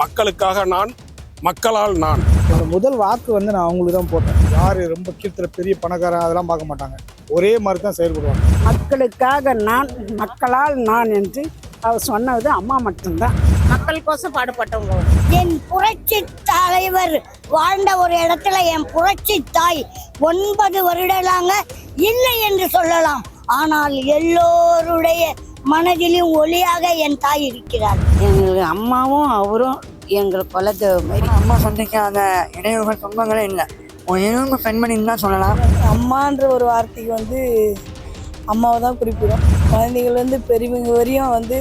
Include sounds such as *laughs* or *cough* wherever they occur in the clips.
மக்களுக்காக நான் மக்களால் நான். என்னோட முதல் வாக்கு வந்து நான் அவங்களுக்கு தான் போட்டேன். யார் ரொம்ப கீர்த்தர பெரிய பணக்காரன் அதெல்லாம் பார்க்க மாட்டாங்க. ஒரே மாதிரி தான் செயல்படுவாங்க மக்களுக்காக நான் மக்களால் நான் என்று அவர் சொன்னது அம்மா மட்டும்தான். மக்களுக்கோசம் பாடுபட்டவங்க. என் புரட்சி தலைவர் வாழ்ந்த ஒரு இடத்துல என் புரட்சி தாய் ஒன்பது வருடலாங்க இல்லை என்று சொல்லலாம். ஆனால் எல்லோருடைய மனதிலும் ஒளியாக என் தாய் இருக்கிறார் எங்களுக்கு அம்மாவும் அவரும் எங்களுக்கு குலதெய்வம் மாதிரி. அம்மா சந்திக்காத இடையூறுகள் துன்பங்களே இல்லை. ஒரு எலும்பு பெண்மணின்னு தான் சொல்லலாம். அம்மான்ற ஒரு வார்த்தைக்கு வந்து அம்மாவை தான் குறிப்பிடும். குழந்தைகள்லேருந்து பெரியவங்க வரையும் வந்து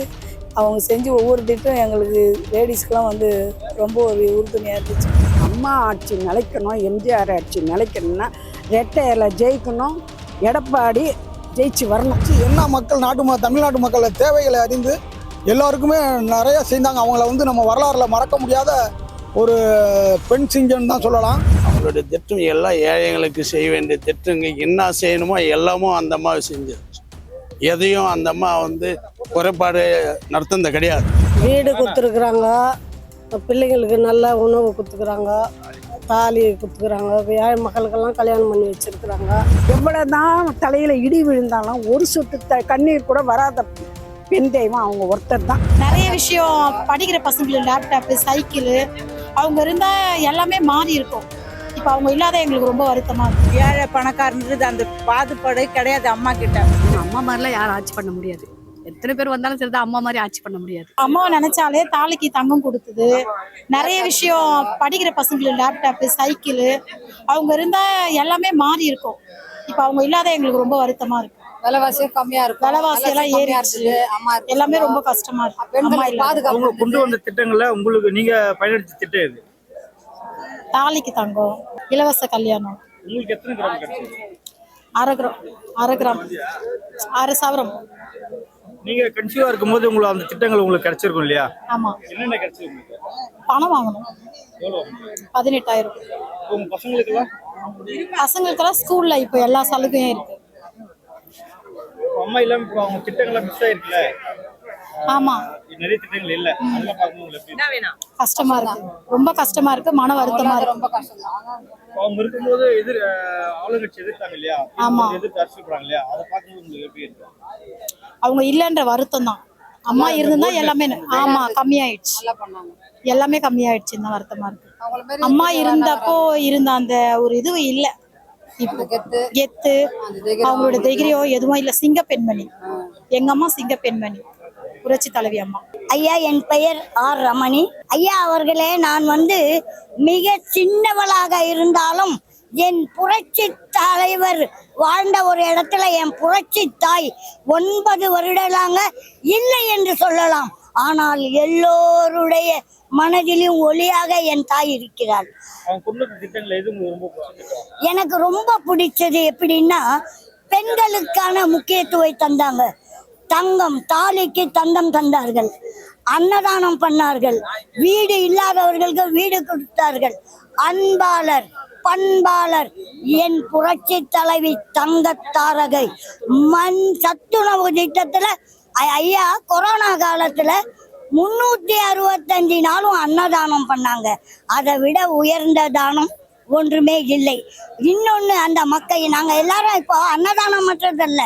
அவங்க செஞ்ச ஒவ்வொரு திட்டம் எங்களுக்கு லேடிஸ்க்கெலாம் வந்து ரொம்ப ஒரு உறுதுணையாக இருந்துச்சு. அம்மா ஆட்சி நிலைக்கணும் எம்ஜிஆர் ஆட்சி நிலைக்கணும்னா ரெட்டையில ஜெயிக்கணும் எடப்பாடி ஜெயிச்சு வரணும். என்ன மக்கள் நாட்டு தமிழ்நாட்டு மக்கள் தேவைகளை அறிந்து எல்லாருக்குமே நிறைய செய்தாங்க. அவங்கள வந்து நம்ம வரலாறுல மறக்க முடியாத ஒரு பெண் சிங்கம்னு தான் சொல்லலாம். அவங்களுடைய திட்டம் எல்லாம் ஏழைங்களுக்கு செய்ய வேண்டிய திட்டங்க. என்ன செய்யணுமோ எல்லாமும் அந்த அம்மா செஞ்சு எதையும் அந்த அம்மா வந்து குறைபாடு நடத்துனது கிடையாது. வீடு கொடுத்துருக்குறாங்க. பிள்ளைங்களுக்கு நல்ல உணவு கொடுத்துக்குறாங்க. தாலி கொடுத்துக்குறாங்க ஏழை மக்களுக்கெல்லாம் கல்யாணம் பண்ணி வச்சிருக்கிறாங்க. எவ்வளவுதான் தலையில இடி விழுந்தாலும் ஒரு சொட்டு த கண்ணீர் கூட வராத பெண் தெய்வம் அவங்க ஒருத்தர் தான். நிறைய விஷயம் படிக்கிற பசங்களுக்கு லேப்டாப்பு சைக்கிள் அவங்க இருந்தா எல்லாமே மாறி இருக்கும். இப்போ அவங்க இல்லாத எங்களுக்கு ரொம்ப வருத்தமா இருக்கு. ஏழை பணக்காரன்றது அந்த பாதுபாடு கிடையாது அம்மா கிட்ட. அம்மா மாதிரிலாம் யாரும் ஆட்சி பண்ண முடியாது. எத்தனை பேர் வந்தாலும் சரிதான் அம்மா மாதிரி ஆட்சி பண்ண முடியாது. அம்மாவை நினைச்சாலே தாலிக்கு தங்கம் கொடுத்தது. நிறைய விஷயம் படிக்கிற பசங்களுக்கு லேப்டாப்பு சைக்கிள் அவங்க இருந்தா எல்லாமே மாறி இருக்கும். இப்போ அவங்க இல்லாத எங்களுக்கு ரொம்ப வருத்தமா இருக்கு. விலைவாசியும் கம்மியாக இருக்கும். விலைவாசி எல்லாம் ஏறிடுச்சு. அம்மா எல்லாமே ரொம்ப கஷ்டமா இருக்கு. அம்மா இல்லாத அவங்க கொண்டு வந்த திட்டங்கள்ல உங்களுக்கு நீங்க பயனளிச்ச திட்டம் எது? தாலிக்கு தங்கம் இலவச கல்யாணம். உங்களுக்கு எத்தனை கிராம் கிடைச்சது அரை கிராம் அரை கிராம். அரை சவரம். நீங்க கன்சியூவா இருக்கும்போது உங்களுக்கு அந்த திட்டங்கள் உங்களுக்கு கிடைச்சிருக்கும் இல்லையா? ஆமா. என்னென்ன கிடைச்சது உங்களுக்கு பணம் வாங்கணும். பதினெட்டாயிரம். உங்க பசங்களுக்கெல்லாம்? பசங்களுக்கெல்லாம் ஸ்கூல்ல இப்போ எல்லா சலுகையும் இருக்கு. அம்மா இல்லாம இப்போ அவங்க திட்டங்கள்லாம் மிஸ் ஆயிருக்குல்ல? ஆமா. நிறைய திட்டங்கள் இல்ல. அதெல்லாம் பார்க்கும்போது உங்களுக்கு எப்படி? கஷ்டமா இருக்கு. ரொம்ப கஷ்டமா இருக்கு. மன வருத்தமா இருக்கு. இப்ப அவங்க இருக்கும்போது எதிர் ஆளுங்கட்சி எதிர்த்தாங்க இல்லையா? ஆமா. எதிர்த்து அரசியல்படுறாங்க இல்லையா? அதை பார்க்கும்போது உங்களுக்கு எப்படி இருக்கு? அவங்க இல்லைன்ற வருத்தம் தான் அம்மா இருந்தா எல்லாமே ஆமா கம்மியாயிடுச்சு. எல்லாமே கம்மியாயிடுச்சு இந்த வருத்தமா இருக்கு. அம்மா இருந்தப்போ இருந்த அந்த ஒரு இது இல்ல. இப்போ கெத்து. அவங்களோட தைரியம் எதுவும் இல்ல. சிங்க பெண்மணி. எங்க அம்மா சிங்க பெண்மணி. புரட்சி தலைவி அம்மா. ஐயா என் பெயர் ஆர் ரமணி. ஐயா அவர்களே நான் வந்து மிக சின்னவளாக இருந்தாலும் என் புரட்சி தலைவர் வாழ்ந்த ஒரு இடத்துல என் புரட்சி தாய் ஒன்பது வருடலாங்க இல்லை என்று சொல்லலாம். ஆனால் எல்லோருடைய மனதிலும் ஒளியாக என் தாய் இருக்கிறாள். எனக்கு ரொம்ப பிடிச்சது எப்படின்னா பெண்களுக்கான முக்கியத்துவம் தந்தாங்க. தங்கம் தாலிக்கு தங்கம் தந்தார்கள். அன்னதானம் பண்ணார்கள். வீடு இல்லாதவர்களுக்கு வீடு கொடுத்தார்கள். அன்பாளர். பண்பாளர் என் புரட்சி தலைவி தங்கத்தாரகை. மண் சத்துணவு திட்டத்துல ஐ- ஐயா கொரோனா காலத்துல முன்னூத்தி அறுபத்தஞ்சு நாளும் அன்னதானம் பண்ணாங்க. அதை விட உயர்ந்த தானம் ஒன்றுமே இல்லை. இன்னொன்னு அந்த மக்கள் நாங்க எல்லாரும் இப்போ அன்னதானம் மற்றதல்ல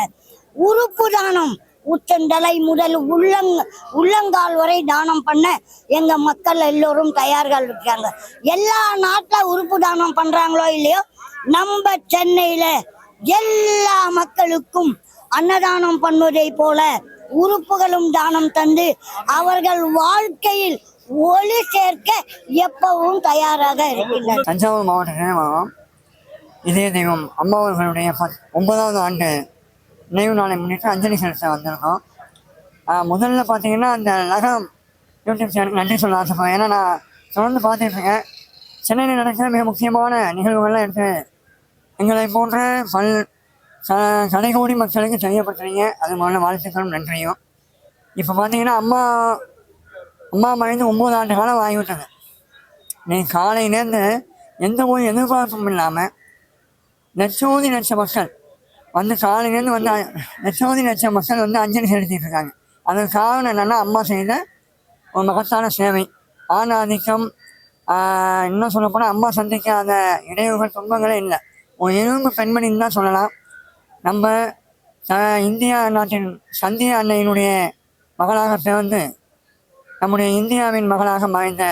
உறுப்பு தானம். உச்சந்தலை முதல் உள்ளங் உள்ளங்கால் வரை தானம் பண்ண எங்க மக்கள் எல்லோரும் தயார்கள் இருக்காங்க. எல்லா நாட்டுல உறுப்பு தானம் பண்றாங்களோ இல்லையோ நம்ம சென்னையில எல்லா மக்களுக்கும் அன்னதானம் பண்ணுவதை போல உறுப்புகளும் தானம் தந்து அவர்கள் வாழ்க்கையில் ஒளி சேர்க்க எப்பவும் தயாராக இருக்கின்றனர். தஞ்சாவூர் மாவட்ட இதய தெய்வம் அம்மாவர்களுடைய ஒன்பதாவது ஆண்டு நினைவு நாளை முன்னிட்டு அஞ்சலி செலுத்த வந்திருக்கோம். முதல்ல பார்த்தீங்கன்னா அந்த நகம் யூடியூப் சேனலுக்கு நன்றி சொல்ல ஆசைப்படுறேன் ஏன்னா நான் தொடர்ந்து பார்த்துட்ருக்கேன் சென்னையில் நடக்கிற மிக முக்கியமான நிகழ்வுகள்லாம் எடுத்து எங்களை போன்ற பல் ச கடைகோடி மக்களுக்கு தெரியப்படுத்துறீங்க. அது முதல்ல வாழ்த்துக்களும் நன்றியும். இப்போ பார்த்தீங்கன்னா அம்மா அம்மா மறைந்து ஒம்பது ஆண்டு காலம் ஆகிவிட்டது. நீ காலையிலேருந்து எந்த ஒரு எதிர்பார்ப்பும் இல்லாமல் லட்சோதி லட்ச மக்கள் வந்து காலையிலேருந்து வந்து அ- லட்சோதி மக்கள் வந்து அஞ்சலி செலுத்திட்டு இருக்காங்க அதற்கு காரணம் என்னன்னா அம்மா செய்த ஒரு மகத்தான சேவை. ஆணாதிக்கம் ஆதிக்கம் இன்னும் சொல்லப்போனால் அம்மா சந்திக்காத இடையூறுகள் துன்பங்களே இல்லை. ஒரு எலும்பு பெண்மணின்னு தான் சொல்லலாம். நம்ம இந்தியா நாட்டின் சந்தியா அன்னையினுடைய மகளாக பிறந்து நம்முடைய இந்தியாவின் மகளாக மறைந்த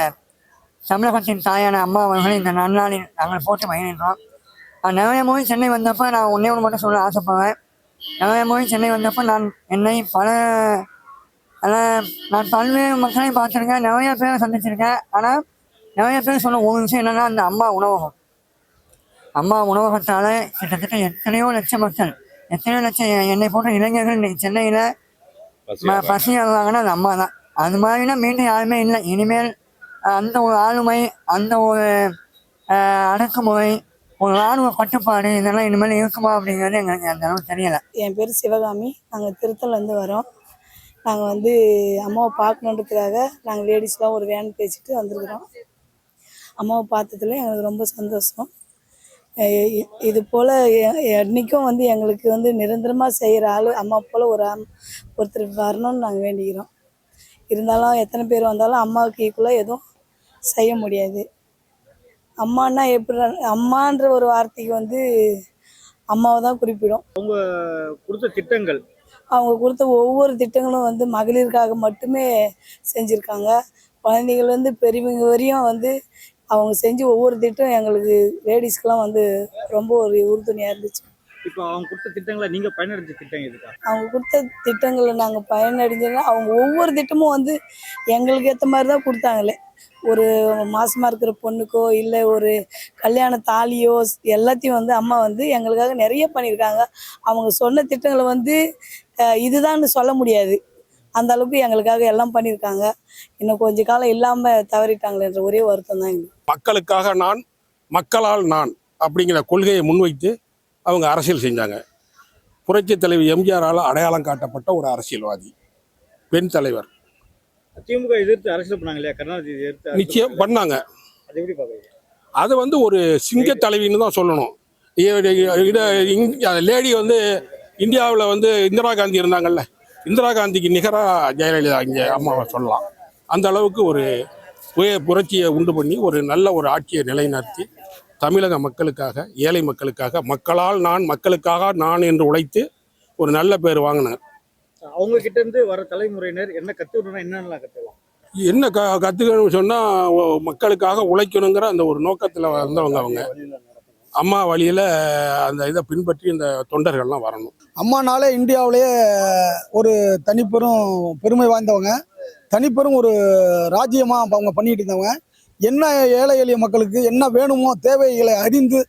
தமிழகத்தின் தாயான அம்மா அவர்களை இந்த நன்னாளில் நாங்கள் போட்டு மகிழ்கின்றோம். நிறைய முறை சென்னை வந்தப்போ நான் ஒன்றே ஒன்று மட்டும் சொல்ல ஆசைப்படுவேன். நிறைய முறை சென்னை வந்தப்போ நான் என்னை பல நான் பல்வேறு மக்களை பார்த்துருக்கேன் நிறைய பேரை சந்திச்சிருக்கேன் ஆனால் நிறைய பேர் சொன்ன ஒரு விஷயம் என்னன்னா அந்த அம்மா உணவகம். அம்மா உணவகத்தால் கிட்டத்தட்ட எத்தனையோ லட்சம் மக்கள் எத்தனையோ லட்சம் என்னை போன்ற இளைஞர்கள் இன்னைக்கு சென்னையில் பசி ஆகுவாங்கன்னா அது அம்மா தான். அது மாதிரிலாம் மீண்டும் யாருமே இல்லை. இனிமேல் அந்த ஒரு ஆளுமை அந்த ஒரு அடக்குமுறை ஒரு ராணுவ கட்டுப்பாடு இதெல்லாம் இனிமேல் இருக்குமா அப்படிங்கிறது எங்களுக்கு அந்த அளவுக்கு தெரியலை. என் பேர் சிவகாமி. நாங்கள் திருத்தலேருந்து வரோம். நாங்கள் வந்து அம்மாவை பார்க்கணுன்றதுக்காக நாங்கள் லேடிஸ்லாம் ஒரு வேன் பேசிட்டு வந்திருக்கிறோம். அம்மாவை பார்த்ததுல எங்களுக்கு ரொம்ப சந்தோஷம். இது போல் என்றைக்கும் வந்து எங்களுக்கு வந்து நிரந்தரமாக செய்கிற ஆள் அம்மா போல் ஒரு ஒருத்தர் வரணும்னு நாங்கள் வேண்டிக்கிறோம். இருந்தாலும் எத்தனை பேர் வந்தாலும் அம்மாவுக்கு ஈக்குவலாக எதுவும் செய்ய முடியாது. அம்மான்னா எப்படி அம்மான்ற ஒரு வார்த்தைக்கு வந்து அம்மாவை தான் குறிப்பிடும். கொடுத்த திட்டங்கள்? அவங்க கொடுத்த ஒவ்வொரு திட்டங்களும் வந்து மகளிருக்காக மட்டுமே செஞ்சுருக்காங்க. குழந்தைகள் வந்து பெரியவங்க வரையும் வந்து அவங்க செஞ்ச ஒவ்வொரு திட்டம் எங்களுக்கு லேடிஸ்க்கெலாம் வந்து ரொம்ப ஒரு உறுதுணையாக இருந்துச்சு. இப்போ அவங்க கொடுத்த திட்டங்களை நீங்க பயனடைஞ்ச திட்டம் எதுக்கா? அவங்க கொடுத்த திட்டங்களை நாங்கள் பயனடைஞ்சோன்னா அவங்க ஒவ்வொரு திட்டமும் வந்து எங்களுக்கு ஏற்ற மாதிரி தான் கொடுத்தாங்களே. ஒரு மாசமாக இருக்கிற பொண்ணுக்கோ இல்லை ஒரு கல்யாண தாலியோ எல்லாத்தையும் வந்து அம்மா வந்து எங்களுக்காக நிறைய பண்ணியிருக்காங்க. அவங்க சொன்ன திட்டங்களை வந்து இதுதான்னு சொல்ல முடியாது. அந்த அளவுக்கு எங்களுக்காக எல்லாம் பண்ணியிருக்காங்க. இன்னும் கொஞ்ச காலம் இல்லாமல் தவறிட்டாங்களேன்ற ஒரே வருத்தம் தான் எங்களுக்கு. மக்களுக்காக நான் மக்களால் நான் அப்படிங்கிற கொள்கையை முன்வைத்து அவங்க அரசியல் செஞ்சாங்க. புரட்சி தலைவி எம்ஜிஆரால் அடையாளம் காட்டப்பட்ட ஒரு அரசியல்வாதி பெண் தலைவர். திமுக எதிர்த்து அரசியல் பண்ணாங்க இல்லையா கருணாநிதி எதிர்த்து அரசியல் நிச்சயம் பண்ணாங்க. அது எப்படி பாக்குறீங்க அது வந்து ஒரு சிங்க தலைவின்னு தான் சொல்லணும். லேடி வந்து இந்தியாவில் வந்து இந்திரா காந்தி இருந்தாங்கல்ல. இந்திரா காந்திக்கு நிகராக ஜெயலலிதா இங்கே அம்மாவை சொல்லலாம். அந்த அளவுக்கு ஒரு புரட்சியை உண்டு பண்ணி ஒரு நல்ல ஒரு ஆட்சியை நிலைநிறுத்தி தமிழக மக்களுக்காக ஏழை மக்களுக்காக மக்களால் நான் மக்களுக்காக நான் என்று உழைத்து ஒரு நல்ல பேர் வாங்கினார். அவங்க கிட்ட இருந்து வர தலைமுறையினர் என்ன கத்துக்கணும்னா என்னென்னலாம் கத்துக்கலாம்? என்ன க கற்றுக்கணும்னு சொன்னால் மக்களுக்காக உழைக்கணுங்கிற அந்த ஒரு நோக்கத்தில் வந்தவங்க அவங்க. அம்மா வழியில் அந்த இதை பின்பற்றி இந்த தொண்டர்கள்லாம் வரணும். அம்மானாலே இந்தியாவிலேயே ஒரு தனிப்பெரும் பெருமை வாய்ந்தவங்க. தனிப்பெரும் ஒரு ராஜ்யமாக அவங்க பண்ணிட்டு இருந்தவங்க. என்ன ஏழை எளிய மக்களுக்கு என்ன வேணுமோ தேவைகளை அறிந்து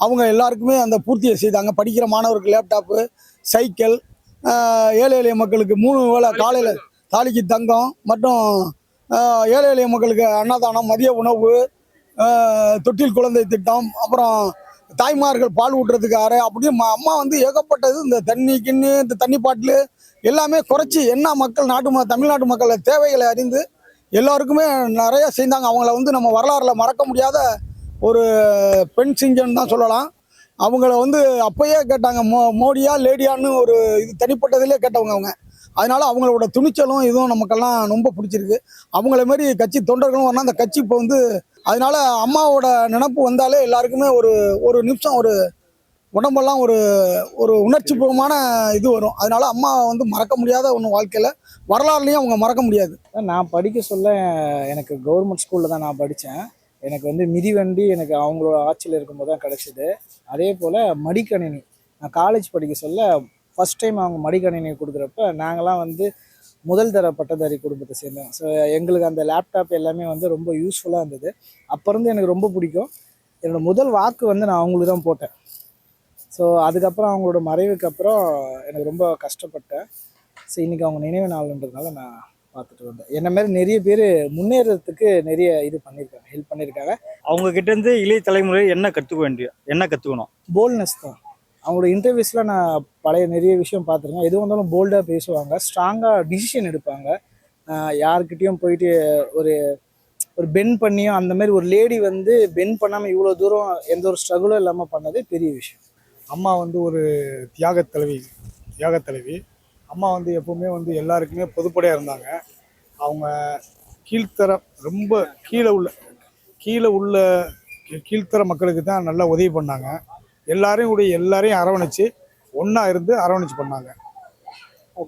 அவங்க எல்லாருக்குமே அந்த பூர்த்தியை செய்தாங்க. படிக்கிற மாணவருக்கு லேப்டாப்பு சைக்கிள் ஏழை எளிய மக்களுக்கு மூணு வேளை காலையில் தாலிக்கு தங்கம் மற்றும் ஏழை எளிய மக்களுக்கு அன்னதானம் மதிய உணவு தொட்டில் குழந்தை திட்டம் அப்புறம் தாய்மார்கள் பால் ஊட்டுறதுக்கு அறை அப்படியே அம்மா வந்து ஏகப்பட்டது இந்த தண்ணி கிண்ணி இந்த தண்ணி பாட்டில் எல்லாமே குறைச்சி என்ன மக்கள் நாட்டு தமிழ்நாட்டு மக்கள் தேவைகளை அறிந்து எல்லாருக்குமே நிறைய செய்தாங்க. அவங்கள வந்து நம்ம வரலாறுல மறக்க முடியாத ஒரு பெண் சிங்கன் தான் சொல்லலாம். அவங்கள வந்து அப்பயே கேட்டாங்க மோ மோடியா லேடியான்னு ஒரு இது தனிப்பட்டதிலே கேட்டவங்க அவங்க. அதனால அவங்களோட துணிச்சலும் இதுவும் நமக்கெல்லாம் ரொம்ப பிடிச்சிருக்கு. அவங்கள மாதிரி கட்சி தொண்டர்களும் வரணும். அந்த கட்சி இப்போ வந்து அதனால அம்மாவோட நினப்பு வந்தாலே எல்லாருக்குமே ஒரு ஒரு நிமிஷம் ஒரு உடம்பெல்லாம் ஒரு ஒரு உணர்ச்சிபூர்வமான இது வரும். அதனால அம்மா வந்து மறக்க முடியாத ஒன்று வாழ்க்கையில். வரலாறுலையும் அவங்க மறக்க முடியாது. நான் படிக்க சொல்ல எனக்கு கவர்மெண்ட் ஸ்கூலில் தான் நான் படித்தேன் எனக்கு வந்து மிதிவண்டி எனக்கு அவங்களோட ஆட்சியில் இருக்கும்போது தான் கிடச்சிது. அதே போல் மடிக்கணினி. நான் காலேஜ் படிக்க சொல்ல ஃபஸ்ட் டைம் அவங்க மடிக்கணினி கொடுக்குறப்ப நாங்களாம் வந்து முதல் தர பட்டதாரி குடும்பத்தை சேர்ந்தோம் ஸோ எங்களுக்கு அந்த லேப்டாப் எல்லாமே வந்து ரொம்ப யூஸ்ஃபுல்லாக இருந்தது. அப்போருந்து எனக்கு ரொம்ப பிடிக்கும். என்னோடய முதல் வாக்கு வந்து நான் அவங்களுக்கு தான் போட்டேன். ஸோ அதுக்கப்புறம் அவங்களோட மறைவுக்கு அப்புறம் எனக்கு ரொம்ப கஷ்டப்பட்டேன். ஸோ இன்றைக்கி அவங்க நினைவு நாள்ன்றதுனால நான் பார்த்துட்டு வந்தேன். என்ன மாதிரி நிறைய பேர் முன்னேறதுக்கு நிறைய இது பண்ணியிருக்காங்க ஹெல்ப் பண்ணியிருக்காங்க. அவங்க கிட்ட இருந்து இளைய தலைமுறை என்ன கத்துக்க வேண்டிய என்ன கத்துக்கணும்? போல்ட்னஸ் தான். அவங்களோட இன்டர்வியூஸில் நான் பழைய நிறைய விஷயம் பார்த்துருக்கேன். எது வந்தாலும் போல்டாக பேசுவாங்க ஸ்ட்ராங்காக டிசிஷன் எடுப்பாங்க. யார்கிட்டயும் போயிட்டு ஒரு ஒரு பென் பண்ணியும் அந்த மாதிரி ஒரு லேடி வந்து பென் பண்ணாமல் இவ்வளோ தூரம் எந்த ஒரு ஸ்ட்ரகிளும் இல்லாமல் பண்ணது பெரிய விஷயம். அம்மா வந்து ஒரு தியாக தலைவி தியாக தலைவி. அம்மா வந்து எப்பவுமே வந்து எல்லாருக்குமே பொதுப்படையாக இருந்தாங்க. அவங்க கீழ்த்தர ரொம்ப கீழே உள்ள கீழே உள்ள கீழ்த்தர மக்களுக்கு தான் நல்லா உதவி பண்ணாங்க. எல்லாரையும் கூட எல்லாரையும் அரவணைச்சு ஒன்றா இருந்து அரவணைச்சு பண்ணாங்க.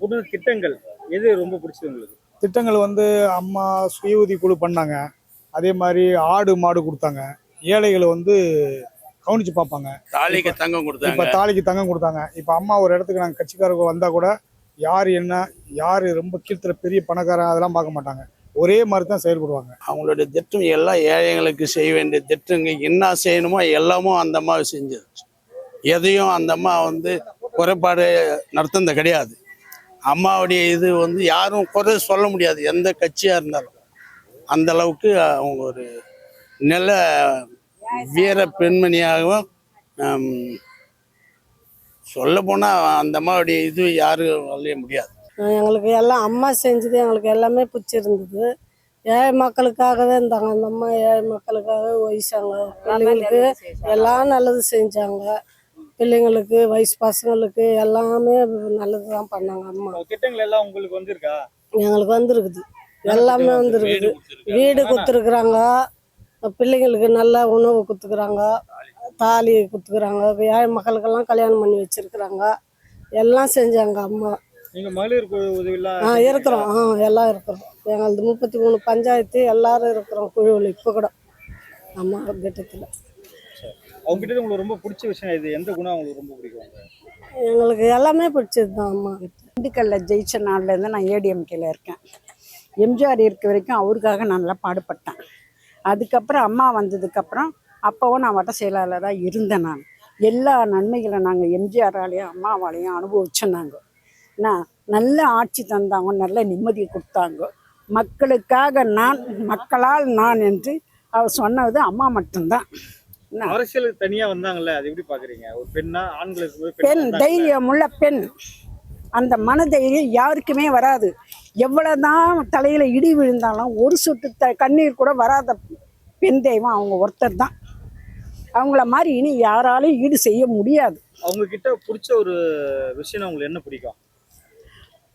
வந்த திட்டங்கள் எது ரொம்ப பிடிச்சது உங்களுக்கு? திட்டங்கள் வந்து அம்மா சுய உதவி குழு பண்ணாங்க. அதே மாதிரி ஆடு மாடு கொடுத்தாங்க. ஏழைகளை வந்து கவனிச்சு பார்ப்பாங்க. தாலிக்கு தங்கம் இப்போ கொடுத்தாங்க தாலிக்கு தங்கம் கொடுத்தாங்க. இப்போ அம்மா ஒரு இடத்துக்கு நாங்கள் கட்சிக்காரங்க வந்தால் கூட யார் என்ன யார் ரொம்ப கீழ்த்துற பெரிய பணக்காரன் அதெல்லாம் பார்க்க மாட்டாங்க. ஒரே மாதிரி தான் செயல்படுவாங்க. அவங்களுடைய திட்டம் எல்லாம் ஏழைங்களுக்கு செய்ய வேண்டிய திட்டங்க என்ன செய்யணுமோ எல்லாமும் அந்த அம்மாவை செஞ்சது. எதையும் அந்த அம்மா வந்து குறைபாடு நடத்துனது கிடையாது. அம்மாவுடைய இது வந்து யாரும் குறை சொல்ல முடியாது எந்த கட்சியாக இருந்தாலும். அந்த அளவுக்கு அவங்க ஒரு நல்ல வீர பெண்மணியாகவும் சொல்ல போனால் அந்த அம்மாவுடைய இது யாரும் சொல்ல முடியாது. எங்களுக்கு எல்லாம் அம்மா செஞ்சது எங்களுக்கு எல்லாமே பிடிச்சிருந்தது. ஏழை மக்களுக்காகவே இருந்தாங்க. அந்த அம்மா ஏழை மக்களுக்காக வயசாங்க பிள்ளைங்களுக்கு எல்லாம் நல்லது செஞ்சாங்க. பிள்ளைங்களுக்கு வயசு பசங்களுக்கு எல்லாமே நல்லது தான் பண்ணாங்க அம்மா. திட்டங்கள் எல்லாம் உங்களுக்கு வந்திருக்கா? எங்களுக்கு வந்திருக்குது. எல்லாமே வந்திருக்குது. வீடு கொடுத்துருக்குறாங்க. பிள்ளைங்களுக்கு நல்ல உணவு கொடுத்துக்குறாங்க. தாலி கொடுத்துக்குறாங்க ஏழை மக்களுக்கெல்லாம் கல்யாணம் பண்ணி வச்சிருக்கிறாங்க. எல்லாம் செஞ்சாங்க அம்மா. நீங்க மகளிர் குழு உதவிலாம் ஆ இருக்கிறோம். ஆ எல்லாம் இருக்கிறோம். எங்களது முப்பத்தி மூணு பஞ்சாயத்து எல்லாரும் இருக்கிறோம் குழுவில் இப்போ கூட. அம்மா திட்டத்தில். அவங்க கிட்ட இருந்து உங்களுக்கு ரொம்ப பிடிச்ச விஷயம் இது எந்த குணம் உங்களுக்கு ரொம்ப பிடிக்கும்? எங்களுக்கு எல்லாமே பிடிச்சது தான் அம்மா. திண்டுக்கல்ல ஜெயிச்ச நாள்லேருந்து நான் ஏடிஎம்கேல இருக்கேன். எம்ஜிஆர் இருக்க வரைக்கும் அவருக்காக நான் நல்லா பாடுபட்டேன். அதுக்கப்புறம் அம்மா வந்ததுக்கப்புறம் அப்போவும் நான் வட்ட செயலாளராக இருந்தேன் நான். எல்லா நன்மைகளை நாங்கள் எம்ஜிஆராலையும் அம்மாவாலையும் அனுபவிச்சோம் நாங்கள் என்ன நல்ல ஆட்சி தந்தாங்க நல்ல நிம்மதி கொடுத்தாங்க. மக்களுக்காக நான் மக்களால் நான் என்று அவர் சொன்னது அம்மா மட்டும்தான். அரசியலுக்கு தனியா வந்தாங்கல்ல அது எப்படி பாக்குறீங்க? ஒரு பெண்ணா ஆண்களுக்கு பெண் தைரியமுள்ள பெண். அந்த மன தைரியம் யாருக்குமே வராது. எவ்வளவுதான் தலையில இடி விழுந்தாலும் ஒரு சொட்டு த கண்ணீர் கூட வராத பெண் தெய்வம் அவங்க ஒருத்தர் தான் அவங்கள மாதிரி இனி யாராலையும் ஈடு செய்ய முடியாது. அவங்க கிட்ட பிடிச்ச ஒரு விஷயம் உங்களுக்கு என்ன பிடிக்கும்?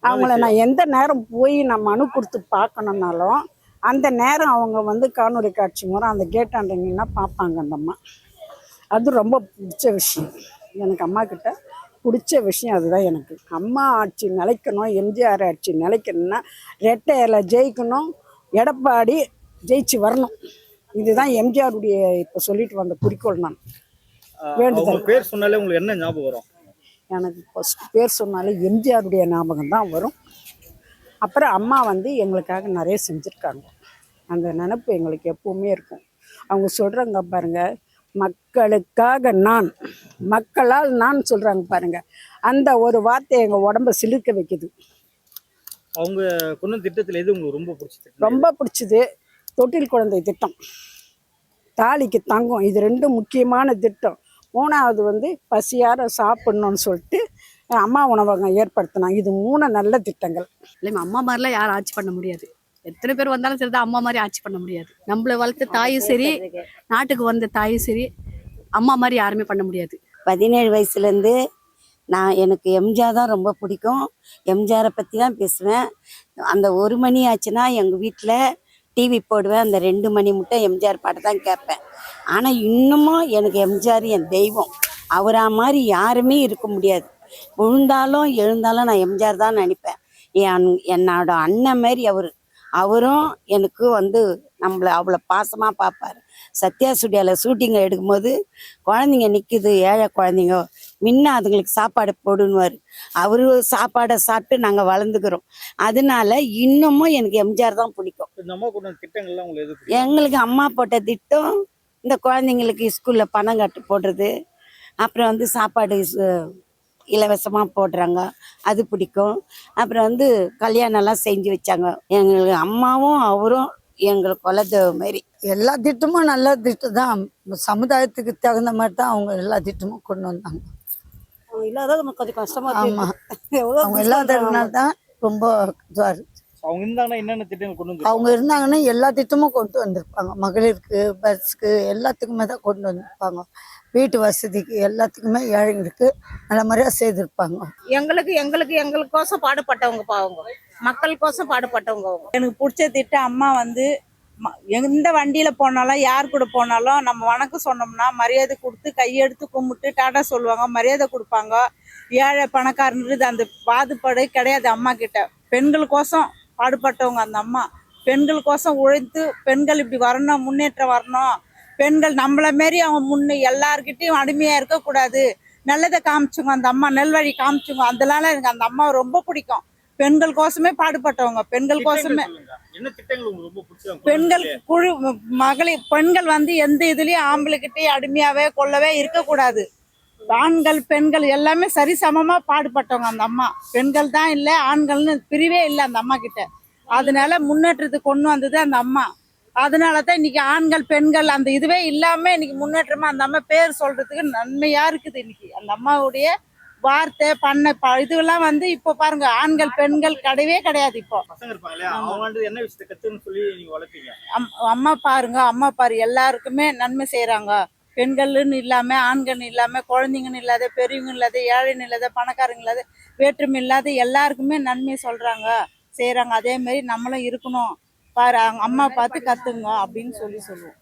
அவங்கள நான் எந்த நேரம் போய் நான் மனு கொடுத்து பார்க்கணுன்னாலும் அந்த நேரம் அவங்க வந்து காணொளி காட்சி மூலம் அந்த கேட்டாண்ட நின்னா பார்ப்பாங்க அந்த அம்மா. அது ரொம்ப பிடிச்ச விஷயம். எனக்கு அம்மா கிட்ட பிடிச்ச விஷயம் அதுதான் எனக்கு. அம்மா ஆட்சி நிலைக்கணும் எம்ஜிஆர் ஆட்சி நிலைக்கணும்னா ரெட்டை இலை ஜெயிக்கணும் எடப்பாடி ஜெயிச்சு வரணும். இதுதான் எம்ஜிஆருடைய இப்போ சொல்லிட்டு வந்த குறிக்கோள் நான். வேண்டுதல். பேர் சொன்னாலே உங்களுக்கு என்ன ஞாபகம் வரும்? எனக்கு ஃபஸ்ட் பேர் சொன்னாலே எம்ஜிஆருடைய ஞாபகம் தான் வரும். அப்புறம் அம்மா வந்து எங்களுக்காக நிறைய செஞ்சுருக்காங்க. அந்த நினப்பு எங்களுக்கு எப்பவுமே இருக்கும். அவங்க சொல்கிறாங்க பாருங்க மக்களுக்காக நான் மக்களால் நான் சொல்கிறாங்க பாருங்க. அந்த ஒரு வார்த்தை எங்கள் உடம்ப சிலிர்க்க வைக்குது. அவங்க கொண்டு திட்டத்துல எது உங்களுக்கு ரொம்ப பிடிச்ச திட்டம் ரொம்ப பிடிச்சது. தொட்டில் குழந்தை திட்டம். தாலிக்கு தங்கம் இது ரெண்டும் முக்கியமான திட்டம். மூணாவது வந்து பசியார சாப்பிடணும்னு சொல்லிட்டு அம்மா உணவகம் ஏற்படுத்தினாங்க. இது மூணு நல்ல திட்டங்கள். இல்லைம்மா அம்மா மாதிரிலாம் யாரும் ஆட்சி பண்ண முடியாது. எத்தனை பேர் வந்தாலும் சரிதான் அம்மா மாதிரி ஆட்சி பண்ண முடியாது. நம்மள வளர்த்த தாயும் சரி நாட்டுக்கு வந்த தாயும் சரி அம்மா மாதிரி யாருமே பண்ண முடியாது. பதினேழு வயசுலேருந்து நான் எனக்கு எம்ஜிஆர் தான் ரொம்ப பிடிக்கும். எம்ஜிஆரை பற்றி தான் பேசுவேன். அந்த ஒரு மணி ஆச்சுன்னா எங்கள் வீட்டில் டிவி போடுவேன். அந்த ரெண்டு மணி மட்டும் எம்ஜிஆர் பாட்டு தான் கேட்பேன். ஆனால் இன்னமும் எனக்கு எம்ஜிஆர் என் தெய்வம். அவரா மாதிரி யாருமே இருக்க முடியாது. விழுந்தாலும் எழுந்தாலும் நான் எம்ஜிஆர் தான் நினைப்பேன். என் என்னோட அண்ணன் மாதிரி அவர். அவரும் எனக்கு வந்து நம்மளை அவ்வளோ பாசமாக பார்ப்பார் சத்யா ஸ்டுடியோவில் ஷூட்டிங்கை எடுக்கும்போது குழந்தைங்க நிற்குது ஏழை குழந்தைங்க. முன்ன அதுங்களுக்கு சாப்பாடு போடுன்னுவார். அவரு சாப்பாடை சாப்பிட்டு நாங்கள் வளர்ந்துக்கிறோம். அதனால இன்னமும் எனக்கு எம்ஜிஆர் தான் பிடிக்கும். எங்களுக்கு அம்மா போட்ட திட்டம் இந்த குழந்தைங்களுக்கு ஸ்கூலில் பணம் கட்டு போடுறது அப்புறம் வந்து சாப்பாடு இலவசமாக போடுறாங்க அது பிடிக்கும். அப்புறம் வந்து கல்யாணம்லாம் செஞ்சு வச்சாங்க. எங்களுக்கு அம்மாவும் அவரும் எங்களுக்கு குலதெய்வம் மாதிரி எல்லா திட்டமும் நல்ல திட்டம் தான் சமுதாயத்துக்கு தகுந்த மாதிரி தான் அவங்க எல்லா திட்டமும் கொண்டு வந்தாங்க. இல்லாத நமக்கு கொஞ்சம் கஷ்டமா ஆமா. *laughs* அவங்க இல்லாததுனால தான் ரொம்ப இருக்கு. அவங்க இருந்தாங்கன்னா என்னென்ன திட்டங்கள் கொண்டு வந்து அவங்க இருந்தாங்கன்னா எல்லா திட்டமும் கொண்டு வந்திருப்பாங்க. மகளிருக்கு பஸ்க்கு எல்லாத்துக்குமே தான் கொண்டு வந்திருப்பாங்க. வீட்டு வசதிக்கு எல்லாத்துக்குமே ஏழைங்களுக்கு நல்ல முறையாக செய்திருப்பாங்க. எங்களுக்கு எங்களுக்கு எங்களுக்கோசம் பாடுபட்டவங்க பாவங்க மக்களுக்கோசம் பாடுபட்டவங்க அவங்க. எனக்கு பிடிச்ச திட்டம் அம்மா வந்து எந்த வண்டியில் போனாலும் யார் கூட போனாலும் நம்ம வணக்கம் சொன்னோம்னா மரியாதை கொடுத்து கையெடுத்து கும்பிட்டு டாடா சொல்லுவாங்க மரியாதை கொடுப்பாங்க. ஏழை பணக்காரன்றது அந்த பாதுபாடு கிடையாது அம்மா கிட்ட. பெண்களுக்கோசம் பாடுபட்டவங்க அந்த அம்மா. பெண்களுக்கோசம் உழைத்து பெண்கள் இப்படி வரணும் முன்னேற்றம் வரணும். பெண்கள் நம்மள மாரி அவங்க முன்னே எல்லாருக்கிட்டையும் அடிமையாக இருக்கக்கூடாது. நல்லதை காமிச்சுங்க அந்த அம்மா நல்வழி காமிச்சுங்க. அதனால எனக்கு அந்த அம்மாவை ரொம்ப பிடிக்கும். பெண்கள் கோசமே பாடுபட்டவங்க. பெண்கள் கோசமே பெண்கள் குழு மகளிர் பெண்கள் வந்து எந்த இதுலயும் ஆம்பளைக்கிட்டே அடிமையாவே கொள்ளவே இருக்கக்கூடாது. ஆண்கள் பெண்கள் எல்லாமே சரிசமமா பாடுபட்டவங்க அந்த அம்மா. பெண்கள் தான் இல்லை ஆண்கள்னு பிரிவே இல்லை அந்த அம்மா கிட்ட. அதனால முன்னேற்றத்துக்கு கொண்டு வந்தது அந்த அம்மா. அதனால தான் இன்னைக்கு ஆண்கள் பெண்கள் அந்த இதுவே இல்லாம இன்னைக்கு முன்னேற்றமா அந்த அம்மா பேர் சொல்றதுக்கு நன்மையா இருக்குது இன்னைக்கு. அந்த அம்மாவுடைய வார்த்தை பண்ண ப இதுவெல்லாம் வந்து இப்போ பாருங்க ஆண்கள் பெண்கள் கிடையவே கிடையாது இப்போ. அம்மா பாருங்க அம்மா பாரு எல்லாருக்குமே நன்மை செய்றாங்க. பெண்கள்னு இல்லாம ஆண்கள்னு இல்லாம குழந்தைங்கன்னு இல்லாத பெரியவங்க இல்லாத ஏழைன்னு இல்லாத பணக்காரங்க இல்லாத வேற்றுமை இல்லாத எல்லாருக்குமே நன்மை சொல்றாங்க செய்றாங்க. அதே மாதிரி நம்மளும் இருக்கணும். பாரு அம்மா பார்த்து கத்துங்க அப்படின்னு சொல்லி சொல்லுவோம்.